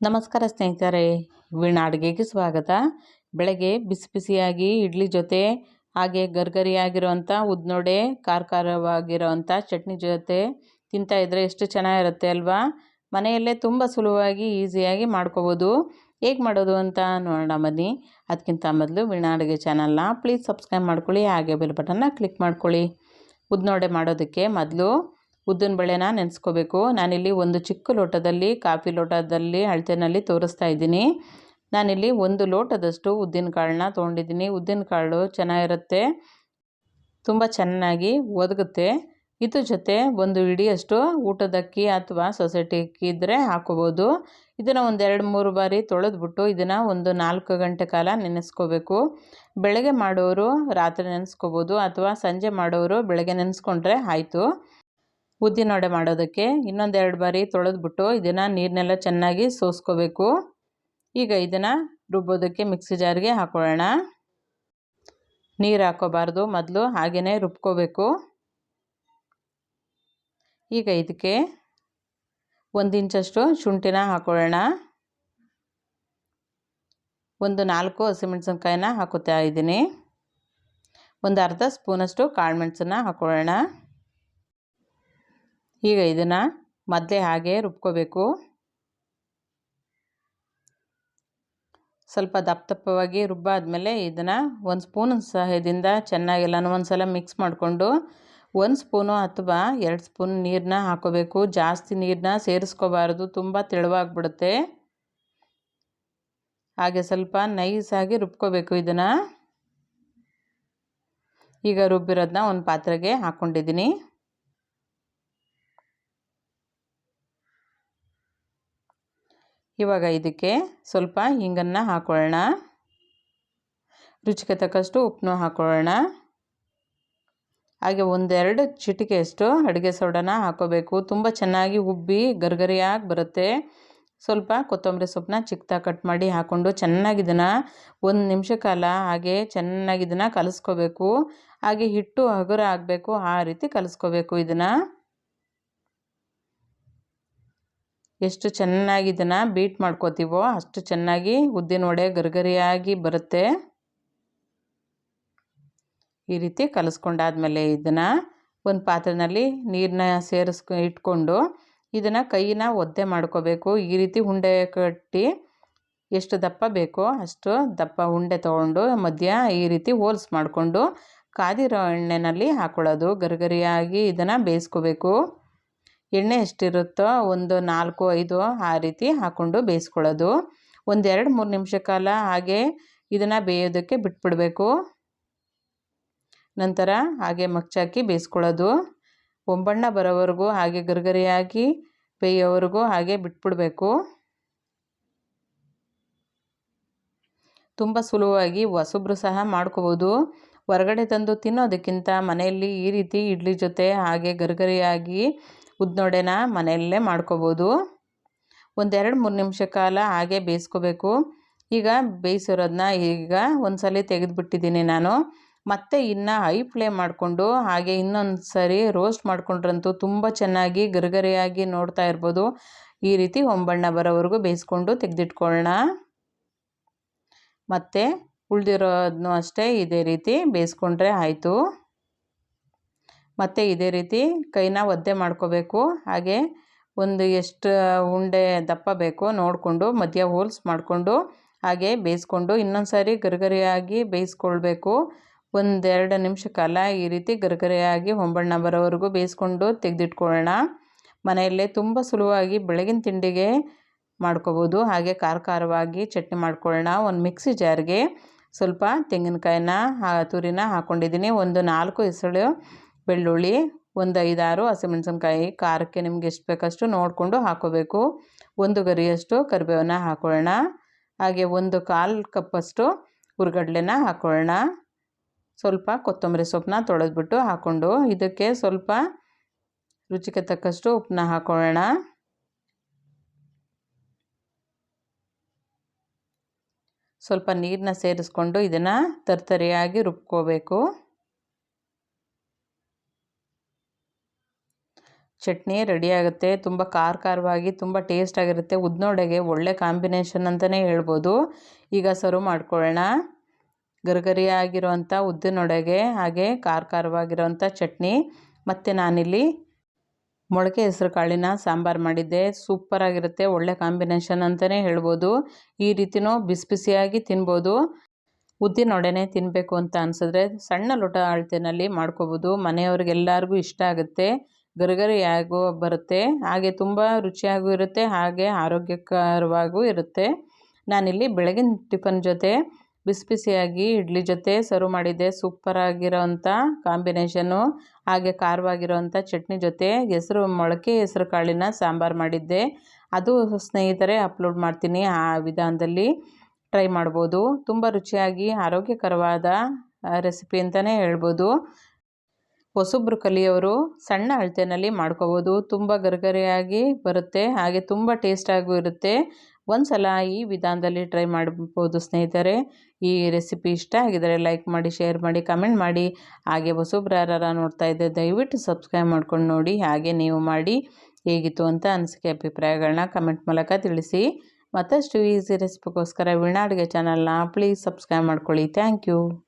ನಮಸ್ಕಾರ ಸ್ನೇಹಿತರೆ ವೀಣಾ ಅಡುಗೆಗೆ ಸ್ವಾಗತ. ಬೆಳಗ್ಗೆ ಬಿಸಿ ಬಿಸಿಯಾಗಿ ಇಡ್ಲಿ ಜೊತೆ, ಹಾಗೆ ಗರ್ಗರಿಯಾಗಿರುವಂಥ ಉದ್ನೊಡೆ ಖಾರ ಖಾರವಾಗಿರೋವಂಥ ಚಟ್ನಿ ಜೊತೆ ತಿಂತಾ ಇದ್ದರೆ ಎಷ್ಟು ಚೆನ್ನಾಗಿರುತ್ತೆ ಅಲ್ವಾ? ಮನೆಯಲ್ಲೇ ತುಂಬ ಸುಲಭವಾಗಿ ಈಸಿಯಾಗಿ ಮಾಡ್ಕೋಬೋದು. ಹೇಗೆ ಮಾಡೋದು ಅಂತ ನೋಡೋಣ ಬನ್ನಿ. ಅದಕ್ಕಿಂತ ಮೊದಲು ವೀಣಾ ಅಡುಗೆ ಚಾನಲ್ನ ಪ್ಲೀಸ್ ಸಬ್ಸ್ಕ್ರೈಬ್ ಮಾಡ್ಕೊಳ್ಳಿ, ಹಾಗೆ ಬೆಲ್ ಬಟನ್ನ ಕ್ಲಿಕ್ ಮಾಡ್ಕೊಳ್ಳಿ. ಉದ್ನೋಡೆ ಮಾಡೋದಕ್ಕೆ ಮೊದಲು ಉದ್ದಿನ ಬೇಳೆನ ನೆನೆಸ್ಕೋಬೇಕು. ನಾನಿಲ್ಲಿ ಒಂದು ಚಿಕ್ಕ ಲೋಟದಲ್ಲಿ, ಕಾಫಿ ಲೋಟದಲ್ಲಿ, ಅಳತೆನಲ್ಲಿ ತೋರಿಸ್ತಾ ಇದ್ದೀನಿ. ನಾನಿಲ್ಲಿ ಒಂದು ಲೋಟದಷ್ಟು ಉದ್ದಿನ ಕಾಳನ್ನ ತೊಗೊಂಡಿದ್ದೀನಿ. ಉದ್ದಿನ ಕಾಳು ಚೆನ್ನಾಗಿರುತ್ತೆ, ತುಂಬ ಚೆನ್ನಾಗಿ ಒದಗುತ್ತೆ. ಇದ್ರ ಜೊತೆ ಒಂದು ಇಡಿಯಷ್ಟು ಊಟದಕ್ಕಿ ಅಥವಾ ಸೊಸೈಟಿ ಅಕ್ಕಿ ಇದ್ದರೆ ಹಾಕೋಬೋದು ಇದನ್ನು ಒಂದು ಎರಡು ಮೂರು ಬಾರಿ ತೊಳೆದ್ಬಿಟ್ಟು ಇದನ್ನು ಒಂದು ನಾಲ್ಕು ಗಂಟೆ ಕಾಲ ನೆನೆಸ್ಕೋಬೇಕು. ಬೆಳಗ್ಗೆ ಮಾಡೋರು ರಾತ್ರಿ ನೆನೆಸ್ಕೋಬೋದು ಅಥವಾ ಸಂಜೆ ಮಾಡೋರು ಬೆಳಗ್ಗೆ ನೆನೆಸ್ಕೊಂಡ್ರೆ ಆಯಿತು. ಉದ್ದಿನ ವಡೆ ಮಾಡೋದಕ್ಕೆ ಇನ್ನೊಂದೆರಡು ಬಾರಿ ತೊಳೆದ್ಬಿಟ್ಟು ಇದನ್ನು ನೀರನ್ನೆಲ್ಲ ಚೆನ್ನಾಗಿ ಸೋಸ್ಕೋಬೇಕು. ಈಗ ಇದನ್ನು ರುಬ್ಬೋದಕ್ಕೆ ಮಿಕ್ಸಿ ಜಾರ್ಗೆ ಹಾಕೊಳ್ಳೋಣ. ನೀರು ಹಾಕೋಬಾರ್ದು, ಮೊದಲು ಹಾಗೆಯೇ ರುಬ್ಕೋಬೇಕು. ಈಗ ಇದಕ್ಕೆ ಒಂದು ಇಂಚಷ್ಟು ಶುಂಠಿನ ಹಾಕೊಳ್ಳೋಣ. ಒಂದು ನಾಲ್ಕು ಹಸಿಮೆಣಸಿನ್ಕಾಯಿನ ಹಾಕೋತಾ ಇದ್ದೀನಿ. ಒಂದು ಅರ್ಧ ಸ್ಪೂನಷ್ಟು ಕಾಳು ಮೆಣಸನ್ನ ಹಾಕೊಳ್ಳೋಣ. ಈಗ ಇದನ್ನು ಮೊದಲೇ ಹಾಗೆ ರುಬ್ಕೋಬೇಕು. ಸ್ವಲ್ಪ ದಪ್ಪ ದಪ್ಪವಾಗಿ ರುಬ್ಬಾದ್ಮೇಲೆ ಇದನ್ನು ಒಂದು ಸ್ಪೂನ್ ಸಹಾಯದಿಂದ ಚೆನ್ನಾಗೆಲ್ಲನೂ ಒಂದು ಸಲ ಮಿಕ್ಸ್ ಮಾಡಿಕೊಂಡು ಒಂದು ಸ್ಪೂನು ಅಥವಾ ಎರಡು ಸ್ಪೂನ್ ನೀರನ್ನ ಹಾಕೋಬೇಕು. ಜಾಸ್ತಿ ನೀರನ್ನ ಸೇರಿಸ್ಕೋಬಾರ್ದು, ತುಂಬ ತೆಳುವಾಗಿಬಿಡುತ್ತೆ. ಹಾಗೆ ಸ್ವಲ್ಪ ನೈಸಾಗಿ ರುಬ್ಕೋಬೇಕು ಇದನ್ನು. ಈಗ ರುಬ್ಬಿರೋದನ್ನ ಒಂದು ಪಾತ್ರೆಗೆ ಹಾಕ್ಕೊಂಡಿದ್ದೀನಿ ಇವಾಗ ಇದಕ್ಕೆ ಸ್ವಲ್ಪ ಹಿಂಗನ್ನು ಹಾಕೊಳ್ಳೋಣ. ರುಚಿಗೆ ತಕ್ಕಷ್ಟು ಉಪ್ಪನ್ನು ಹಾಕೊಳ್ಳೋಣ. ಹಾಗೆ ಒಂದೆರಡು ಚಿಟಿಕೆಯಷ್ಟು ಅಡುಗೆ ಸೋಡನ ಹಾಕೋಬೇಕು. ತುಂಬ ಚೆನ್ನಾಗಿ ಉಬ್ಬಿ ಗರ್ಗರಿಯಾಗಿ ಬರುತ್ತೆ. ಸ್ವಲ್ಪ ಕೊತ್ತಂಬರಿ ಸೊಪ್ಪನ್ನ ಚಿಕ್ಕದಾಗಿ ಕಟ್ ಮಾಡಿ ಹಾಕ್ಕೊಂಡು ಚೆನ್ನಾಗಿದನ್ನು ಒಂದು ನಿಮಿಷ ಕಾಲ ಹಾಗೆ ಚೆನ್ನಾಗಿದನ್ನು ಕಲಿಸ್ಕೋಬೇಕು. ಹಾಗೆ ಹಿಟ್ಟು ಹಗುರ ಆಗಬೇಕು ಆ ರೀತಿ ಕಲಿಸ್ಕೋಬೇಕು ಇದನ್ನು. ಎಷ್ಟು ಚೆನ್ನಾಗಿ ಇದನ್ನು ಬೀಟ್ ಮಾಡ್ಕೋತೀವೋ ಅಷ್ಟು ಚೆನ್ನಾಗಿ ಉದ್ದಿನ ವಡೆ ಗರಿಗರಿಯಾಗಿ ಬರುತ್ತೆ. ಈ ರೀತಿ ಕಲಿಸ್ಕೊಂಡಾದ್ಮೇಲೆ ಇದನ್ನು ಒಂದು ಪಾತ್ರೆಯಲ್ಲಿ ನೀರನ್ನ ಸೇರಿಸ್ಕೊ, ಇಟ್ಕೊಂಡು ಇದನ್ನು ಕೈನ ಒದ್ದೆ ಮಾಡ್ಕೋಬೇಕು. ಈ ರೀತಿ ಉಂಡೆ ಕಟ್ಟಿ ಎಷ್ಟು ದಪ್ಪ ಬೇಕೋ ಅಷ್ಟು ದಪ್ಪ ಉಂಡೆ ತೊಗೊಂಡು ಮಧ್ಯ ಈ ರೀತಿ ಹೋಲ್ಸ್ ಮಾಡಿಕೊಂಡು ಕಾದಿರೋ ಎಣ್ಣೆಯಲ್ಲಿ ಹಾಕ್ಕೊಳ್ಳೋದು ಗರಿಗರಿಯಾಗಿ ಇದನ್ನು ಬೇಯಿಸ್ಕೋಬೇಕು. ಎಣ್ಣೆ ಎಷ್ಟಿರುತ್ತೋ ಒಂದು ನಾಲ್ಕು, ಐದು ಆ ರೀತಿ ಹಾಕ್ಕೊಂಡು ಬೇಯಿಸ್ಕೊಳ್ಳೋದು. ಒಂದೆರಡು ಮೂರು ನಿಮಿಷ ಕಾಲ ಹಾಗೆ ಇದನ್ನು ಬೇಯೋದಕ್ಕೆ ಬಿಟ್ಬಿಡಬೇಕು. ನಂತರ ಹಾಗೆ ಮಗ್ಚಾಕಿ ಬೇಯಿಸ್ಕೊಳ್ಳೋದು. ಒಂಬಣ್ಣ ಬರೋವರೆಗೂ ಹಾಗೆ ಗರಿಗರಿಯಾಗಿ ಬೇಯೋವರೆಗೂ ಹಾಗೆ ಬಿಟ್ಬಿಡಬೇಕು. ತುಂಬ ಸುಲಭವಾಗಿ ಹೊಸಬ್ರು ಸಹ ಮಾಡ್ಕೋಬೋದು. ಹೊರಗಡೆ ತಂದು ತಿನ್ನೋದಕ್ಕಿಂತ ಮನೆಯಲ್ಲಿ ಈ ರೀತಿ ಇಡ್ಲಿ ಜೊತೆ ಹಾಗೆ ಗರಿಗರಿಯಾಗಿ ಉದ್ನೊಡೆನ ಮನೆಯಲ್ಲೇ ಮಾಡ್ಕೋಬೋದು. ಒಂದೆರಡು ಮೂರು ನಿಮಿಷ ಕಾಲ ಹಾಗೆ ಬೇಯಿಸ್ಕೋಬೇಕು. ಈಗ ಬೇಯಿಸಿರೋದನ್ನ ಈಗ ಒಂದು ಸಲ ತೆಗೆದುಬಿಟ್ಟಿದ್ದೀನಿ ನಾನು. ಮತ್ತೆ ಇನ್ನು ಹೈ ಫ್ಲೇಮ್ ಮಾಡಿಕೊಂಡು ಹಾಗೆ ಇನ್ನೊಂದು ಸರಿ ರೋಸ್ಟ್ ಮಾಡಿಕೊಂಡ್ರಂತೂ ತುಂಬ ಚೆನ್ನಾಗಿ ಗರಿಗರಿಯಾಗಿ ನೋಡ್ತಾ ಇರ್ಬೋದು. ಈ ರೀತಿ ಒಂಬಣ್ಣ ಬರೋವರೆಗೂ ಬೇಯಿಸ್ಕೊಂಡು ತೆಗೆದಿಟ್ಕೊಳ್ಳೋಣ ಮತ್ತು ಉಳಿದಿರೋದನ್ನು ಅಷ್ಟೇ ಇದೇ ರೀತಿ ಬೇಯಿಸ್ಕೊಂಡ್ರೆ ಆಯಿತು. ಮತ್ತು ಇದೇ ರೀತಿ ಕೈನ ಒದ್ದೆ ಮಾಡ್ಕೋಬೇಕು. ಹಾಗೆ ಒಂದು ಎಷ್ಟು ಉಂಡೆ ದಪ್ಪ ಬೇಕೋ ನೋಡಿಕೊಂಡು ಮಧ್ಯ ಹೋಲ್ಸ್ ಮಾಡಿಕೊಂಡು ಹಾಗೆ ಬೇಯಿಸ್ಕೊಂಡು ಇನ್ನೊಂದು ಸಾರಿ ಗರಿಗರಿಯಾಗಿ ಬೇಯಿಸ್ಕೊಳ್ಬೇಕು. ಒಂದೆರಡು ನಿಮಿಷ ಕಾಲ ಈ ರೀತಿ ಗರಿಗರಿಯಾಗಿ ಹೊಂಬಣ್ಣ ಬರೋವರೆಗೂ ಬೇಯಿಸ್ಕೊಂಡು ತೆಗೆದಿಟ್ಕೊಳ್ಳೋಣ. ಮನೆಯಲ್ಲೇ ತುಂಬ ಸುಲಭವಾಗಿ ಬೆಳಗಿನ ತಿಂಡಿಗೆ ಮಾಡ್ಕೋಬೋದು. ಹಾಗೆ ಖಾರ ಖಾರವಾಗಿ ಚಟ್ನಿ ಮಾಡ್ಕೊಳ್ಳೋಣ. ಒಂದು ಮಿಕ್ಸಿ ಜಾರ್ಗೆ ಸ್ವಲ್ಪ ತೆಂಗಿನಕಾಯಿನ ತುರಿನ ಹಾಕ್ಕೊಂಡಿದ್ದೀನಿ ಒಂದು ನಾಲ್ಕು ಹೆಸಳು ಬೆಳ್ಳುಳ್ಳಿ, ಒಂದು ಐದಾರು ಹಸಿಮೆಣಸಿನ್ಕಾಯಿ, ಖಾರಕ್ಕೆ ನಿಮ್ಗೆ ಎಷ್ಟು ಬೇಕಷ್ಟು ನೋಡಿಕೊಂಡು ಹಾಕೋಬೇಕು. ಒಂದು ಗರಿಯಷ್ಟು ಕರಿಬೇವನ್ನ ಹಾಕೊಳ್ಳೋಣ. ಹಾಗೆ ಒಂದು ಕಾಲು ಕಪ್ಪಷ್ಟು ಹುರ್ಗಡ್ಲೆನ ಹಾಕೊಳ್ಳೋಣ. ಸ್ವಲ್ಪ ಕೊತ್ತಂಬರಿ ಸೊಪ್ಪನ್ನ ತೊಳೆದ್ಬಿಟ್ಟು ಹಾಕ್ಕೊಂಡು ಇದಕ್ಕೆ ಸ್ವಲ್ಪ ರುಚಿಗೆ ತಕ್ಕಷ್ಟು ಉಪ್ಪನ್ನ ಹಾಕೊಳ್ಳೋಣ. ಸ್ವಲ್ಪ ನೀರನ್ನ ಸೇರಿಸ್ಕೊಂಡು ಇದನ್ನು ತರ್ತರಿಯಾಗಿ ರುಬ್ಕೋಬೇಕು. ಚಟ್ನಿ ರೆಡಿ ಆಗುತ್ತೆ, ತುಂಬ ಖಾರ ಖಾರವಾಗಿ ತುಂಬ ಟೇಸ್ಟ್ ಆಗಿರುತ್ತೆ. ಉದ್ನೋಡೆಗೆ ಒಳ್ಳೆ ಕಾಂಬಿನೇಷನ್ ಅಂತಲೇ ಹೇಳ್ಬೋದು. ಈಗ ಸರ್ವ್ ಮಾಡ್ಕೊಳ್ಳೋಣ. ಗರಿಗರಿ ಆಗಿರೋವಂಥ ಉದ್ದಿನೊಡೆಗೆ, ಹಾಗೆ ಖಾರ ಖಾರವಾಗಿರೋವಂಥ ಚಟ್ನಿ. ಮತ್ತು ನಾನಿಲ್ಲಿ ಮೊಳಕೆ ಹೆಸರು ಕಾಳಿನ ಸಾಂಬಾರು ಮಾಡಿದ್ದೆ. ಸೂಪರಾಗಿರುತ್ತೆ ಒಳ್ಳೆ ಕಾಂಬಿನೇಷನ್ ಅಂತಲೇ ಹೇಳ್ಬೋದು. ಈ ರೀತಿನೂ ಬಿಸಿ ಬಿಸಿಯಾಗಿ ತಿನ್ಬೋದು. ಉದ್ದಿನೊಡೆನೆ ತಿನ್ನಬೇಕು ಅಂತ ಅನಿಸಿದ್ರೆ ಸಣ್ಣ ಲೋಟ ಅಳತೆನಲ್ಲಿ ಮಾಡ್ಕೋಬೋದು. ಮನೆಯವ್ರಿಗೆಲ್ಲರಿಗೂ ಇಷ್ಟ ಆಗುತ್ತೆ. ಗರಿಗರಿಯಾಗೂ ಬರುತ್ತೆ. ಹಾಗೆ ತುಂಬ ರುಚಿಯಾಗೂ ಇರುತ್ತೆ, ಹಾಗೆ ಆರೋಗ್ಯಕರವಾಗೂ ಇರುತ್ತೆ. ನಾನಿಲ್ಲಿ ಬೆಳಗಿನ ಟಿಫನ್ ಜೊತೆ ಬಿಸಿ ಬಿಸಿಯಾಗಿ ಇಡ್ಲಿ ಜೊತೆ ಸರ್ವ್ ಮಾಡಿದ್ದೆ. ಸೂಪರಾಗಿರೋವಂಥ ಕಾಂಬಿನೇಷನು ಹಾಗೆ ಖಾರವಾಗಿರೋವಂಥ ಚಟ್ನಿ ಜೊತೆ ಹೆಸರು, ಮೊಳಕೆ ಹೆಸರು ಕಾಳಿನ ಸಾಂಬಾರು ಮಾಡಿದ್ದೆ. ಅದು ಸ್ನೇಹಿತರೆ ಅಪ್ಲೋಡ್ ಮಾಡ್ತೀನಿ, ಆ ವಿಧಾನದಲ್ಲಿ ಟ್ರೈ ಮಾಡ್ಬೋದು. ತುಂಬ ರುಚಿಯಾಗಿ, ಆರೋಗ್ಯಕರವಾದ ರೆಸಿಪಿ ಅಂತಲೇ ಹೇಳ್ಬೋದು. ಹೊಸಬ್ರು ಕಲಿಯೋರು ಸಣ್ಣ ಅಳತೆಯಲ್ಲಿ ಮಾಡ್ಕೋಬೋದು. ತುಂಬ ಗರಿಗರಿಯಾಗಿ ಬರುತ್ತೆ. ಹಾಗೆ ತುಂಬ ಟೇಸ್ಟಾಗೂ ಇರುತ್ತೆ. ಒಂದು ಸಲ ಈ ವಿಧಾನದಲ್ಲಿ ಟ್ರೈ ಮಾಡ್ಬೋದು ಸ್ನೇಹಿತರೆ. ಈ ರೆಸಿಪಿ ಇಷ್ಟ ಆಗಿದರೆ ಲೈಕ್ ಮಾಡಿ ಶೇರ್ ಮಾಡಿ ಕಮೆಂಟ್ ಮಾಡಿ. ಹಾಗೆ ಹೊಸಬ್ರು ಯಾರು ನೋಡ್ತಾ ಇದ್ದೆ, ದಯವಿಟ್ಟು ಸಬ್ಸ್ಕ್ರೈಬ್ ಮಾಡ್ಕೊಂಡು ನೋಡಿ. ಹಾಗೆ ನೀವು ಮಾಡಿ. ಹೇಗಿತ್ತು ಅಂತ ಅನಿಸಿಕೆ ಅಭಿಪ್ರಾಯಗಳನ್ನ ಕಮೆಂಟ್ ಮೂಲಕ ತಿಳಿಸಿ. ಮತ್ತಷ್ಟು ಈಸಿ ರೆಸಿಪಿಗೋಸ್ಕರ ವೀಣಾ ಅಡುಗೆ ಚಾನಲ್ನ ಪ್ಲೀಸ್ ಸಬ್ಸ್ಕ್ರೈಬ್ ಮಾಡ್ಕೊಳ್ಳಿ. Thank you